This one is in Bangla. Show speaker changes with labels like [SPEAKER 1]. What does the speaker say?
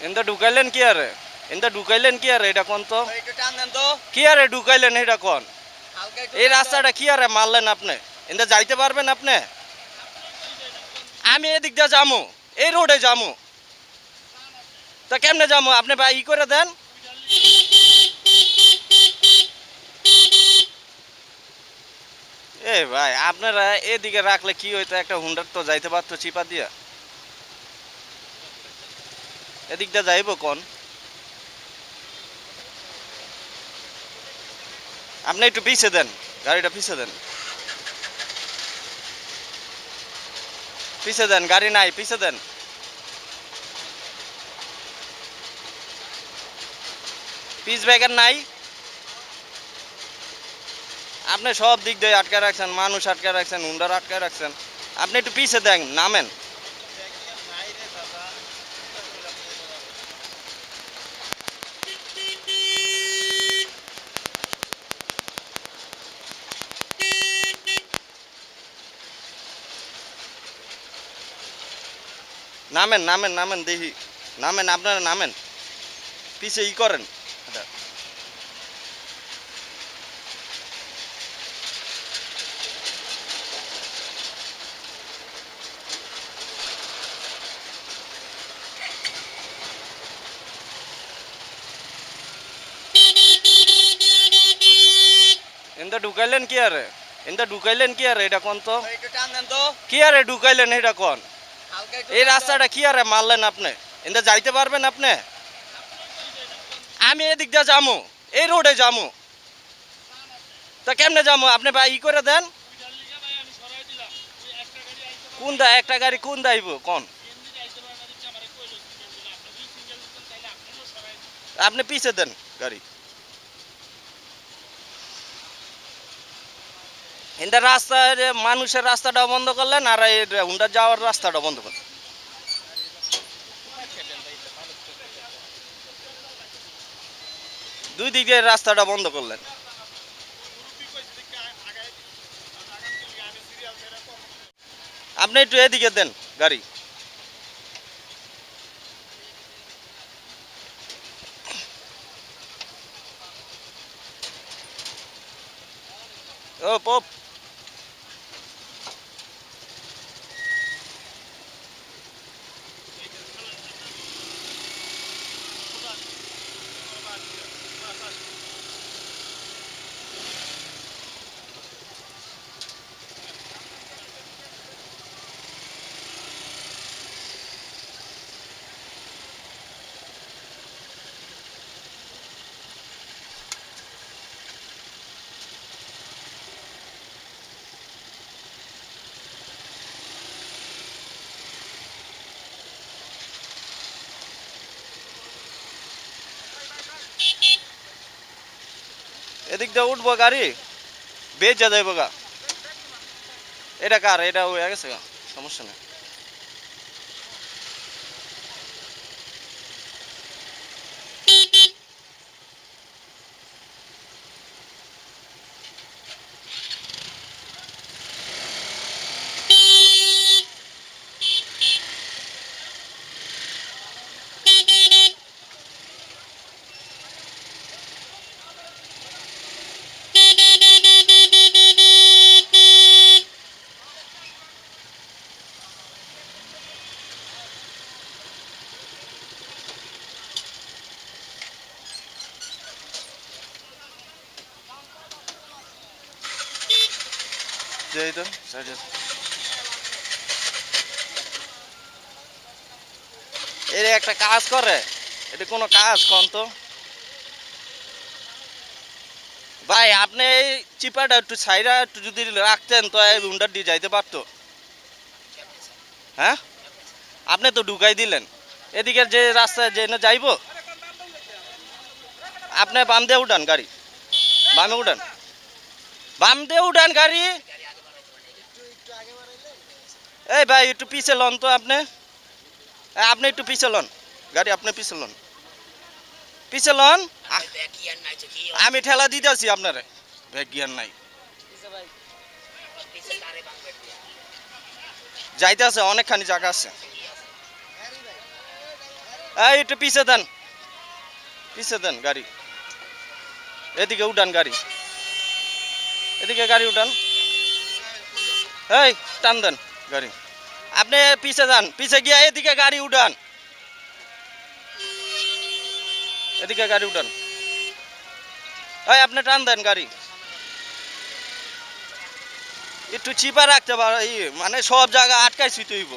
[SPEAKER 1] এনটা ঢুকাইলেন কি আরে এনটা ঢুকাইলেন কি আরে এটা কোন তো
[SPEAKER 2] একটু টান দেন তো
[SPEAKER 1] কি আরে ঢুকাইলেন এটা কোন এই রাস্তাটা কি আরে মারলেন আপনি এনটা যাইতে পারবেন আপনি আমি এদিক দিয়ে যামু এই রোডে যামু তা কেমনে যামু আপনি ভাই ই করে দেন এ ভাই আপনারা এদিকে রাখলে কি হইতো একটা হুন্ডার তো যাইতে পারতো চিপা দিয়া এদিক দিয়ে যাইব কোন? আপনি একটু পিছে দেন, গাড়িটা পিছে দেন। পিছে দেন, গাড়ি নাই, পিছে দেন। পিস ব্যাগের নাই। আপনি সব দিক দিয়ে আটকে রাখছেন, মানুষ আটকে রাখছেন, হুন্ডার আটকে রাখছেন। আপনি একটু পিছে দেন, নামেন। নামেন নামেন নামেন দেখি। নামেন আপনারা নামেন। পিছে ই করেন। এটা। এনটা ঢুকাইলেন কি আরে? এনটা ঢুকাইলেন কি আরে? এটা কোন তো। কি আরে ঢুকাইলেন? এটা কোন? এই রাস্তাটা কি আরে মারলেন আপনি? এনটা যাইতে পারবেন আপনি? আমি এদিক দিয়ে যামু, এই রোডে যামু। তা কেমনে যামু? আপনি ভাই ই করে দেন। কোন দা একটা গাড়ি কোন দাইব কোন? আপনি পিছে দেন গাড়ি। এনটা রাস্তা মানুষের রাস্তাটা বন্ধ করলেন আর এই হুন্ডা যাওয়ার রাস্তাটা বন্ধ করলেন। দুই দিকে রাস্তাটা বন্ধ করলেন। আপনি একটু এদিকে দেন গাড়ি। ও, পপ। এদিক দিয়ে উঠবো গাড়ি বেজা যাইব গা। এটা কার? এটা হয়ে গেছে সমস্যা নেই। যাই তো সাইডে এর একটা কাজ করে। এটা কোনো কাজ কন তো ভাই, আপনি এই চিপাটা একটু সাইডা একটু যদি রাখতেন, তো এই রুমটা দিয়ে যাইতে পারতো। হ্যাঁ? আপনি তো ঢুকাই দিলেন। এদিকে যে রাস্তায় যে না যাইবো। আপনি বাম দিয়ে উঠান গাড়ি। বামে উঠান। বাম দিয়ে উঠান গাড়ি। এই ভাই একটু পিছে লন তো আপনি। এ, আপনি একটু পিছে লন। গাড়ি আপনি পিছে লন। পিছে লন। আমি ঠেলা দিতে আছি আপনারে ব্যাগ জ্ঞান নাই যাইতে আছে অনেকখানি জায়গা আছে। এই একটু পিছে দেন। পিছে দেন গাড়ি। এদিকে উঠান গাড়ি। এদিকে গাড়ি উঠান। এই টান দেন। গাড়ি। আপনি পিছে যান, পিছে গিয়ে এদিকে গাড়ি উঠান। এদিকে গাড়ি উঠান। এই, আপনি টান দেন গাড়ি। একটু চিপা রাখতে পারো মানে সব জায়গা আটকাইছি তুইব